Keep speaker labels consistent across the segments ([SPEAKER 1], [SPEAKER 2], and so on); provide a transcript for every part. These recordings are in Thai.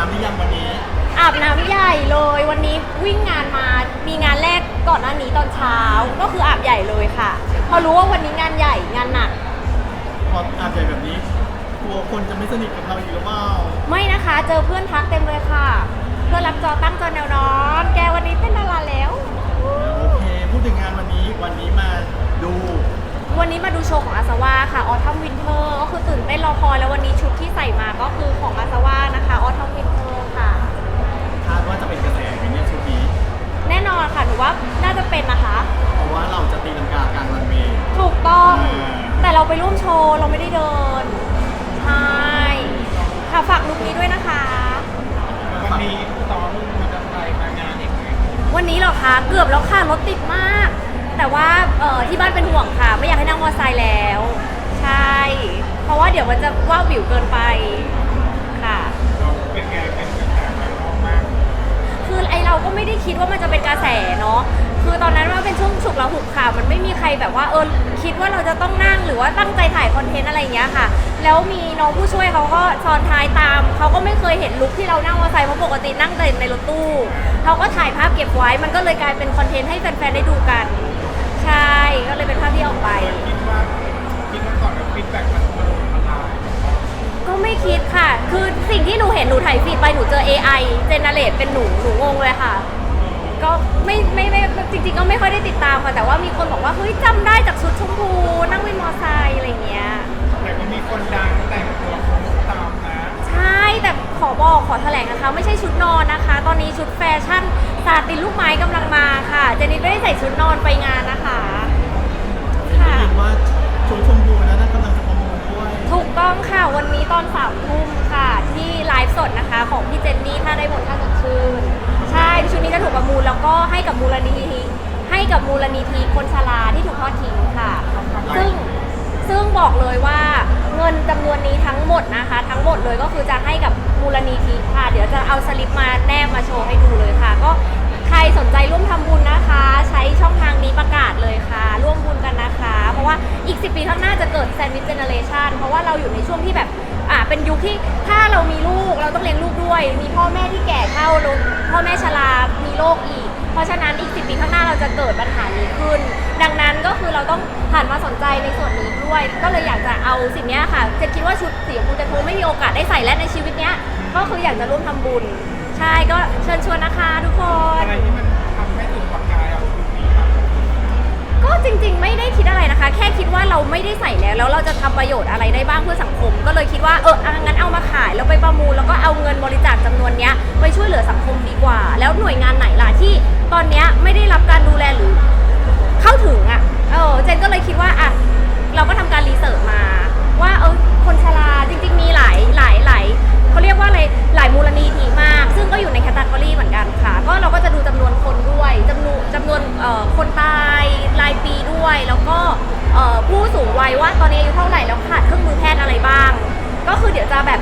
[SPEAKER 1] น้ำหรือยังวันนี้
[SPEAKER 2] อาบน้ำใหญ่เลยวันนี้วิ่งงานมามีงานแรกก่อนหน้านี้ตอนเช้าก็คืออาบใหญ่เลยค่ะ พอรู้ว่าวันนี้งานใหญ่งานหนัก
[SPEAKER 1] พออาบใหญ่แบบนี้กลัวคนจะไม่สนิทกับเราอีกหรือเปล่า
[SPEAKER 2] ไม่นะคะเจอเพื่อนทักเต็มเลยค่ะ เพื่อนรับจอตั้งจอแนวนอน แกวันนี้เป็นดาราแล้ว
[SPEAKER 1] โอเคพูดถึงงานวันนี้วันนี้มาดู
[SPEAKER 2] วันนี้มาดูโชว์ของอาซาวาค่ะออทัมวินเทอร์ก็คือตื่นเต้นรอคอยแล้ววันนี้ชุดที่ใส่มาก็คือของอาซาวานะคะออทัมวินเทอร์ค่ะ
[SPEAKER 1] คาดว่าจะเป็นกระแสไหมเนี่ยชุดนี้
[SPEAKER 2] แน่นอนค่ะหนูว่าน่าจะเป็นนะคะ
[SPEAKER 1] เพราะว่าเราจะตีลังกากลางรันเวย์
[SPEAKER 2] ถูกต้อง
[SPEAKER 1] อ่า
[SPEAKER 2] แต่เราไปร่วมโชว์เราไม่ได้เดิน ใช่ ค่ะฝากลุคนี้ด้วยนะคะ
[SPEAKER 1] วันนี้ซ้อมมันจะไปมางานอีกไหม
[SPEAKER 2] วันนี้เหรอคะ เกือบแล้วค่ะรถติดมาก แต่ว่าเอ่อที่บ้านเป็นห่วงค่ะ ไม่อยากให้นั่งมอเตอร์ไซค์แล้ว ใช่ เพราะว่าเดี๋ยวมันจะว่าววิวเกินไปค่ะ
[SPEAKER 1] เป็นไงเป็นกระแสมาก
[SPEAKER 2] คือไอเราก็ไม่ได้คิดว่ามันจะเป็นกระแสเนาะ คือตอนนั้นมันเป็นช่วงฉุกละหุกค่ะ มันไม่มีใครแบบว่าเออคิดว่าเราจะต้องนั่งหรือว่าตั้งใจถ่ายคอนเทนต์อะไรอย่างเงี้ยค่ะ แล้วมีน้องผู้ช่วยเขาก็ซ้อนท้ายตาม เขาก็ไม่เคยเห็นลุคที่เรานั่งมอเตอร์ไซค์เพราะปกตินั่งแต่ในรถตู้ เขาก็ถ่ายภาพเก็บไว้ มันก็เลยกลายเป็นคอนเทนต์ให้แฟนๆได้ดูกัน ใช่ก็เลยเป็นภาพที่ออกไป
[SPEAKER 1] คิดว่าคิดว่าก่อนกับฟีดแบ็กมันมันละลาย
[SPEAKER 2] ก็ไม่คิดค่ะ คือสิ่งที่หนูเห็นหนูถ่ายฟีดไปหนูเจอ AI เจเนเรตเป็นหนูหนูงงเลยค่ะ ก็ไม่ไม่ไม่จริง ๆ ก็ไม่ค่อยได้ติดตามค่ะ แต่ว่ามีคนบอกว่าเฮ้ยจำได้จากชุดชมพูนั่งวินมอไซค์อะไรเงี้ย
[SPEAKER 1] แต่ก็มีคนดังแต่งตัวค
[SPEAKER 2] ขอบอกขอแถลงนะคะ ไม่ใช่ชุดนอนนะคะ ตอนนี้ชุดแฟชั่นซาตินลูกไม้กำลังมาค่ะ เจนิดไม่ได้ใส่ชุดนอนไปงานนะคะ
[SPEAKER 1] ได้ยินว่าชุดชมพูนะนั่นกำลังจะประมูลด้วย
[SPEAKER 2] ถูกต้องค่ะวันนี้ตอนสามทุ่มค่ะ ที่ไลฟ์สดนะคะ ของพี่เจนนี่ถ้าได้หมดท่าสดชื่นใช่ชุดนี้จะถูกประมูลแล้วก็ให้กับมูลนิธิให้กับมูลนิธิคนชราที่ถูกทอดทิ้งค่ะ ซึ่ง ซึ่งบอกเลยว่าเงินจำนวนนี้ทั้งหมดนะคะ ทั้งหมดเลยก็คือจะให้กับมูลนิธิค่ะ เดี๋ยวจะเอาสลิปมาแนบมาโชว์ให้ดูเลยค่ะ ก็ใครสนใจร่วมทำบุญนะคะ ใช้ช่องทางนี้ประกาศเลยค่ะ ร่วมบุญกันนะคะ เพราะว่าอีก 10 ปีข้างหน้าจะเกิดแซนด์วิชเจเนเรชันเพราะว่าเราอยู่ในช่วงที่แบบอ่าเป็นยุคที่ถ้าเรามีลูกเราต้องเลี้ยงลูกด้วย มีพ่อแม่ที่แก่เฒ่าล้วพ่อแม่ชรามีโรคอีก เพราะฉะนั้นอีก 10 ปีข้างหน้าเราจะเกิดปัญหานี้ขึ้น ดังนั้นก็คือเราต้องหันมาสนใจในส่วนนี้ด้วย ก็เลยอยากจะเอาสิ่งเนี้ยค่ะเจะคิดว่าชุดสีชมพูจะทูไม่มีโอกาสได้ใส่และในชีวิตเนี้ย ก็คืออยากจะร่วมทำบุญ ใช่ก็เชิญชวนนะคะทุกคน
[SPEAKER 1] อะไรที่มันทำให้จุดประกายเอาชุดนี้มา
[SPEAKER 2] ก็จริงๆ ไม่ได้คิดอะไรนะคะ แค่คิดว่าเราไม่ได้ใส่แล้ว แล้วเราจะทำประโยชน์อะไรได้บ้างเพื่อสังคม ก็เลยคิดว่าเอออะงั้นเอามาขายแล้วไปประมูลแล้วก็เอาเงินบริจาคจำนวนเนี้ยไปช่วยเหลือสังคมดีกว่า แล้วหน่วยงานไหนล่ะที่ตอนเนี้ยไม่ได้รับการดูแลหรือ เข้าถึงอะเออเจนก็เลยคิดว่าอะเราก็ทำการรีเสิร์ชมา ว่าเออคนชราจริง ๆ มีหลายหลายหลายเขาเรียกว่าอะไรหลายมูลนิธิมาก ซึ่งก็อยู่ในแคตตากรีเหมือนกันค่ะ ก็เราก็จะดูจำนวนคนด้วยจำนวนจำนวนเอ่อคนตายรายปีด้วย แล้วก็เอ่อผู้สูงวัยว่าตอนนี้อายุเท่าไหร่แล้วขาดเครื่องมือแพทย์อะไรบ้าง ก็คือเดี๋ยวจะแบบ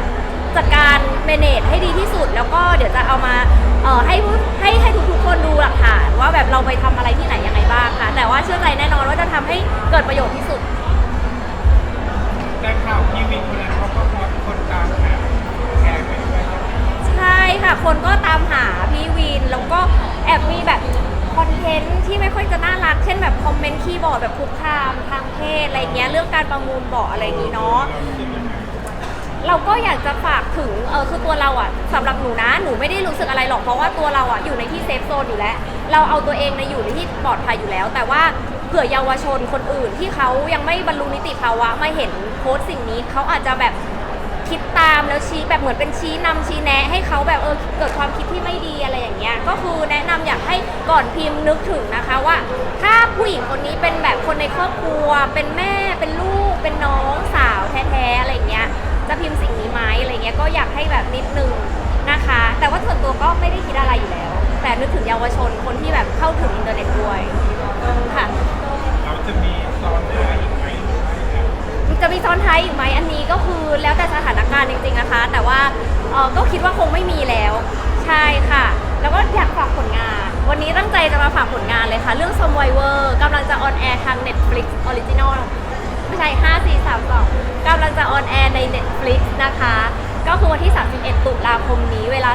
[SPEAKER 2] จัดการเมเนจให้ดีที่สุด แล้วก็เดี๋ยวจะเอามาเอ่อให้ผู้ให้ให้ทุกๆ คนดูหลักฐานว่าแบบเราไปทำอะไรที่ไหนยังไงบ้างค่ะ แต่ว่าเชื่อใจแน่นอนว่าจะทำให้เกิดประโยชน์ที่สุด
[SPEAKER 1] แต่ข่าวพีวินคนนั้นเขาก็ฮอตคนตามหาแชร์ไปด้วย
[SPEAKER 2] ใช่ค่ะ คนก็ตามหาพี่วิน แล้วก็แอบมีแบบคอนเทนต์ที่ไม่ค่อยจะน่ารัก เช่นแบบคอมเมนต์คีย์บอร์ดแบบคุกคามทางเพศอะไรเงี้ย เรื่องการประมูลเบาะอะไรอย่างงี้เนาะ เราก็อยากจะฝากถึงเออคือตัวเราอะสำหรับหนูนะหนูไม่ได้รู้สึกอะไรหรอกเพราะว่าตัวเราอะอยู่ในที่เซฟโซนอยู่แล้ว เราเอาตัวเองในอยู่ในที่ปลอดภัยอยู่แล้ว แต่ว่าเผื่อเยาวชนคนอื่นที่เขายังไม่บรรลุนิติภาวะมาเห็นโพสต์สิ่งนี้เขาอาจจะแบบคิดตามแล้วชี้แบบเหมือนเป็นชี้นำชี้แนะ ให้เขาแบบเออเกิดความคิดที่ไม่ดีอะไรอย่างเงี้ยก็คือแนะนำอยากให้ก่อนพิมพ์นึกถึงนะคะว่า ถ้าผู้หญิงคนนี้เป็นแบบคนในครอบครัว เป็นแม่เป็นลูกเป็นน้องสาวแท้ๆอะไรอย่างเงี้ย จะพิมพ์สิ่งนี้ไหมอะไรเงี้ยก็อยากให้แบบนิดนึงนะคะ แต่ว่าส่วนตัวก็ไม่ได้คิดอะไรอยู่แล้ว แต่นึกถึงเยาวชนคนที่แบบเข้าถึงอินเทอร์เน็ตด้วยค่ะ
[SPEAKER 1] เราจะมีซ้อนท้ายอีกไหม
[SPEAKER 2] จะมีซ้อนท้ายอีกไหมอันนี้ก็คือแล้วแต่สถานการณ์จริงๆนะคะ แต่ว่าเออก็คิดว่าคงไม่มีแล้ว ใช่ค่ะ แล้วก็อยากฝากผลงาน วันนี้ตั้งใจจะมาฝากผลงานเลยค่ะ เรื่อง s o m w i v e r กำลังจะออนแอร์ทาง Netflix Original ไม่ใช่ 5 4 3 2กำลังจะออนแอร์ใน Netflix นะคะ ก็คือวันที่ 31 ตุลาคมนี้เวลา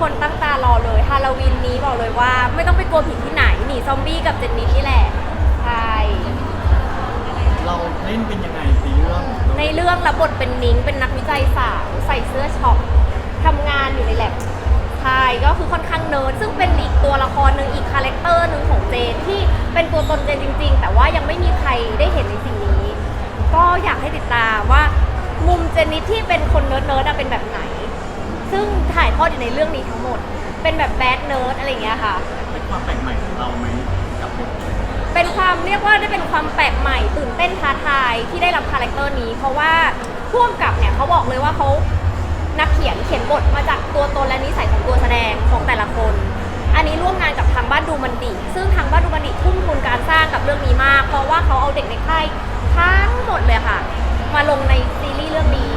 [SPEAKER 2] คนตั้งตารอเลยฮาโลวีนนี้บอกเลยว่า ไม่ต้องไปกลัวผีที่ไหนหนีซอมบี้กับเจนนี่นี่แหละใช่
[SPEAKER 3] เราเล่นเป็นยังไงในเรื่อง
[SPEAKER 2] ในเรื่องรับบทเป็นนิ้งเป็นนักวิจัยสาวใส่เสื้อช็อปทำงานอยู่ในแลบ ใช่ก็คือค่อนข้างเนิร์ดซึ่งเป็นอีกตัวละครหนึ่งอีกคาแรคเตอร์หนึ่งของเจนที่เป็นตัวตนเจนจริง ๆ แต่ว่ายังไม่มีใครได้เห็นในสิ่งนี้ ก็อยากให้ติดตามว่ามุมเจนนิดที่เป็นคนเนิร์ดเนิร์ดเป็นแบบไหน ซึ่งถ่ายทอดอยู่ในเรื่องนี้ทั้งหมด เป็นแบบแบดเนิร์ดอะไรอย่างเงี้ยค่ะ
[SPEAKER 3] เป็นความแปลกใหม่ของเราไหมกับบท
[SPEAKER 2] เป็นความเรียกว่าได้เป็นความแปลกใหม่ตื่นเต้นท้าทายที่ได้รับคาแรคเตอร์นี้ เพราะว่าพ่วงกับเนี่ยเขาบอกเลยว่าเขา นักเขียนเขียนบทมาจากตัวตนและนิสัยของตัวแสดงของแต่ละคน อันนี้ร่วมงานกับทางบ้านดูมันดิซึ่งทางบ้านดูมันดิทุ่มทุนการสร้างกับเรื่องนี้มาก เพราะว่าเขาเอาเด็กในค่ายทั้งหมดเลยค่ะ มาลงในซีรีส์เรื่องนี้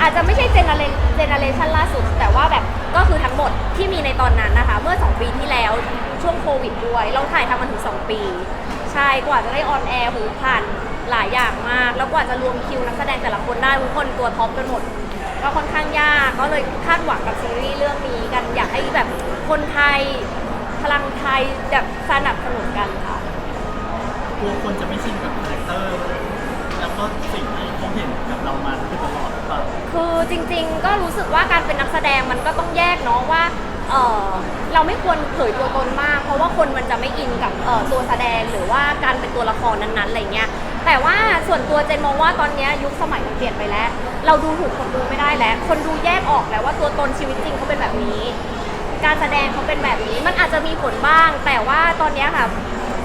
[SPEAKER 2] อาจจะไม่ใช่เจเนเรเจเนเรชันล่าสุด แต่ว่าแบบก็คือทั้งหมดที่มีในตอนนั้นนะคะ เมื่อ 2 ปีที่แล้วช่วงโควิดด้วย เราถ่ายทำมันถึง 2 ปี ใช่กว่าจะได้ออนแอร์หูผ่านหลายอย่างมาก แล้วกว่าจะรวมคิวนักแสดงแต่ละคนได้ทุกคนตัวท็อปกันหมด ก็ค่อนข้างยาก ก็เลยคาดหวังกับซีรีส์เรื่องนี้กันอยากให้แบบคนไทยพลังไทยแบบสนับสนุนกันค่ะ
[SPEAKER 3] กลัวคนจะไม่ชินกับคาแรคเตอร์แล้วก็สิ่งที่เขาเห็นกับเรามาคือตลอดหรือเปล่า
[SPEAKER 2] คือจริง ๆ ก็รู้สึกว่าการเป็นนักแสดงมันก็ต้องแยกเนาะว่าเออเราไม่ควรเผยตัวตนมาก เพราะว่าคนมันจะไม่อินกับเอ่อตัวแสดงหรือว่าการเป็นตัวละครนั้นๆอะไรเงี้ย แต่ว่าส่วนตัวเจนมองว่าตอนเนี้ยยุคสมัยมันเปลี่ยนไปแล้ว เราดูถูกคนดูไม่ได้แล้ว คนดูแยกออกแล้วว่าตัวตนชีวิตจริงเขาเป็นแบบนี้ การแสดงเขาเป็นแบบนี้ มันอาจจะมีผลบ้าง แต่ว่าตอนเนี้ยค่ะ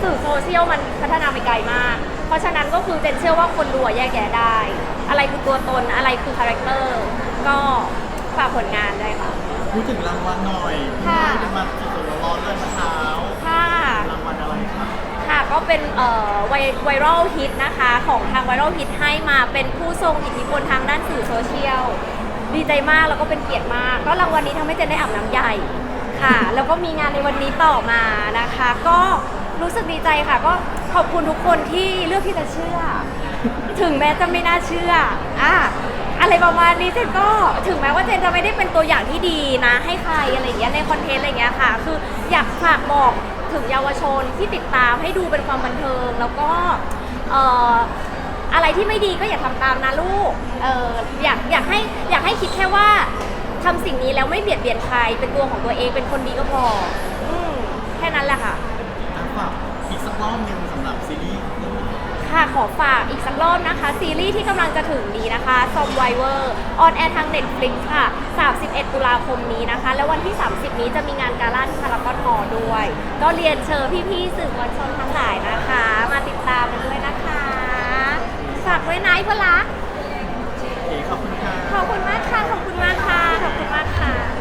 [SPEAKER 2] สื่อโซเชียลมันพัฒนาไปไกลมาก เพราะฉะนั้นก็คือเจนเชื่อว่าคนดูอะแยกแยะได้ อะไรคือตัวตนอะไรคือคาแรคเตอร์ก็ฝากผลงานด้วยค่ะ
[SPEAKER 3] พูดถึงรางวัลหน่อย
[SPEAKER 2] ก็เป็นเอ่อไวไวรัลฮิตนะคะ ของทางไวรัลฮิตให้มาเป็นผู้ทรงอิทธิพลทางด้านสื่อโซเชียล ดีใจมากแล้วก็เป็นเกียรติมาก ก็รางวัลนี้ทำให้เจนได้อาบน้ำใหญ่ค่ะ แล้วก็มีงานในวันนี้ต่อมานะคะ ก็รู้สึกดีใจค่ะ ก็ขอบคุณทุกคนที่เลือกที่จะเชื่อ ถึงแม้จะไม่น่าเชื่ออะอะไรประมาณนี้เจนก็ถึงแม้ว่าเจนจะไม่ได้เป็นตัวอย่างที่ดีนะ ให้ใครอะไรอย่างเงี้ยในคอนเทนต์อะไรอย่างเงี้ยค่ะ คืออยากฝากบอก ถึงเยาวชนที่ติดตามให้ดูเป็นความบันเทิง แล้วก็เอ่ออะไรที่ไม่ดีก็อย่าทำตามนะลูกเอออยากอยากให้อยากให้คิดแค่ว่าทำสิ่งนี้แล้วไม่เบียดเบียนใครเป็นตัวของตัวเองเป็นคนดีก็พออืมแค่นั้นแหละค่ะ
[SPEAKER 3] อะฝากอีกสักรอบหนึ่งสำหรับซีรีส์เรื่องนี้
[SPEAKER 2] ค่ะขอฝากอีกสัก รอบนะคะ ซีรีส์ที่กำลังจะถึงนี้นะคะซอมไวเวอร์ออนแอร์ทาง Netflix ค่ะ 31 ตุลาคมนี้นะคะ แล้ววันที่ 30 นี้จะมีงานกาล่าที่พารากอนฮอลล์ด้วย ก็เรียนเชิญพี่ๆสื่อมวลชนทั้งหลายนะคะ มาติดตามกันด้วยนะคะฝากไว้นะไอ้พลัก
[SPEAKER 3] โอเคขอบคุณค่ะ
[SPEAKER 2] ขอบคุณมากค่ะขอบคุณมากค่ะ